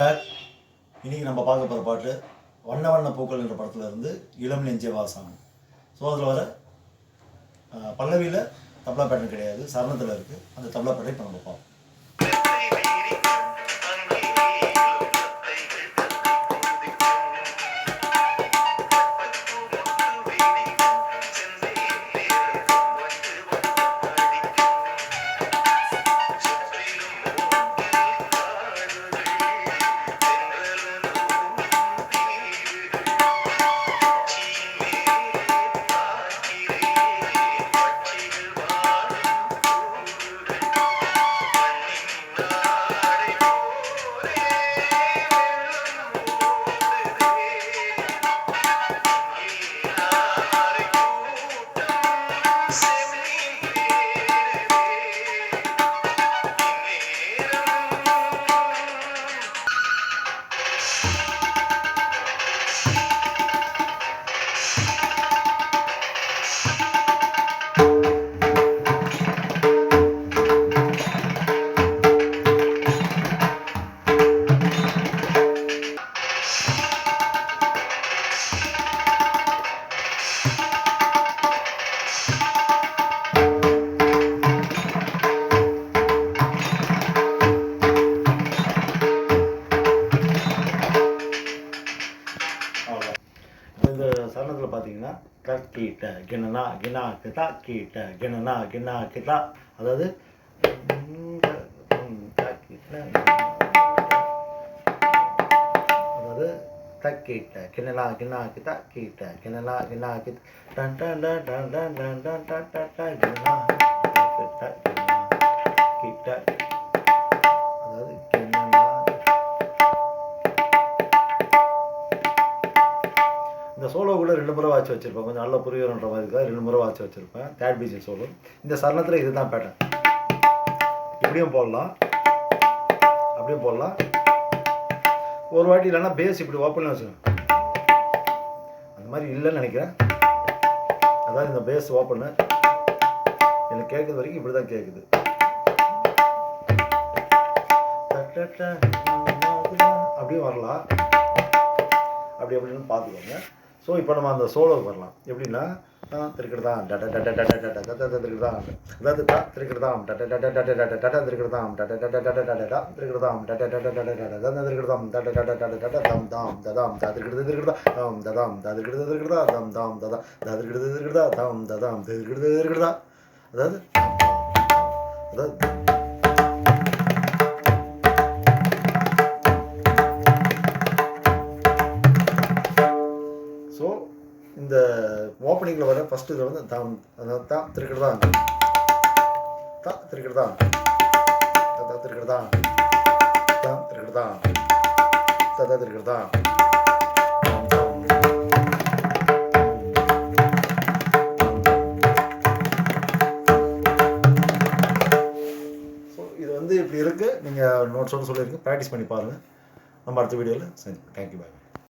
இன்னைக்கு நம்ம பார்க்க போகிற பாட்டு வண்ண வண்ண பூக்கள் என்ற படத்துல இருந்து இளம் நெஞ்சே வாசம். ஸோ அதில் வர பல்லவியில் தபலா பேட்டர்ன் கிடையாது சரணத்தில் இருக்குது அந்த தபலா பேட்டர்ன் இப்போ நம்ம பார்ப்போம். சரணத்தில் பார்த்தீங்கன்னா கீட்ட கிணனா கினா கிதா கீட்ட கிணனா கினா கிதா அதாவது ம், க- ம், க- கீட்ட, அதாவது தக்கீட்ட கிணலா கிணா கிதா கீட்ட கிணலா கிணா கித் டன் டன் டன் டன் டன் டன் டன் டன் டன் டன் கிணலா கிட்ட கிணலா கீட்ட இந்த சோலோ கூட ரெண்டு முறை வாட்ச் வச்சிருப்பேன். கொஞ்சம் நல்லா புரியணுன்ற மாதிரி இருக்கா? ரெண்டு முறை வாட்ச் வச்சுருப்பேன். தேர்ட் பீஜி சோலோ இந்த சரணத்தில் இதுதான் பேட்டர்ன் இப்படியும் போடலாம். அப்படியும் போடலாம். ஒரு வாட்டி இல்லைன்னா பேஸ் இப்படி ஓப்பன் வச்சுக்கோங்க அந்த மாதிரி இல்லைன்னு நினைக்கிறேன். அதாவது இந்த பேஸ் ஓப்பனு எனக்கு கேட்குறது வரைக்கும் இப்படி தான் கேட்குது அப்படியே வரலாம். அப்படி அப்படின்னு பார்த்துக்கோங்க. ஸோ இப்போ நம்ம அந்த சோலோவுக்கு வரலாம் எப்படின்னா திருக்கிறதாம் டட டட டட டட டட திருக்கிறதாம் அதாவது டா திருக்கிறதாம் டட டட டட டட டட திருக்கிறதாம் டட டட டட டட டா திருக்கிடுதாம் டட டட டட டட டட திருக்கிறதாம் டட டட டட டட தம் தாம் ததாம் தா திருக்கிறது திருக்கிறதா தாம் ததாம் தா திருக்கிறது திருக்கிடுதா தம் தாம் ததா தா திருக்கிறது திருக்கிறதா தாம் ததாம் திருக்கிறது திருக்கிறதா அதாவது அதாவது ஓப்பனிங்கில் வர ஃபஸ்ட்டு இதில் வந்து தாம் அதாவது தான் திருக்கிறதா. தா திருக்கிறதா. தா திருக்கிறதா. தா திருக்கிறதா. ததா திருக்கிறதா. ஸோ இது வந்து இப்படி இருக்குது நீங்கள் நோட்ஸோடு சொல்லியிருக்கீங்க ப்ராக்டிஸ் பண்ணி பாருங்கள் நம்ம அடுத்த வீடியோவில் சரி. Thank you bye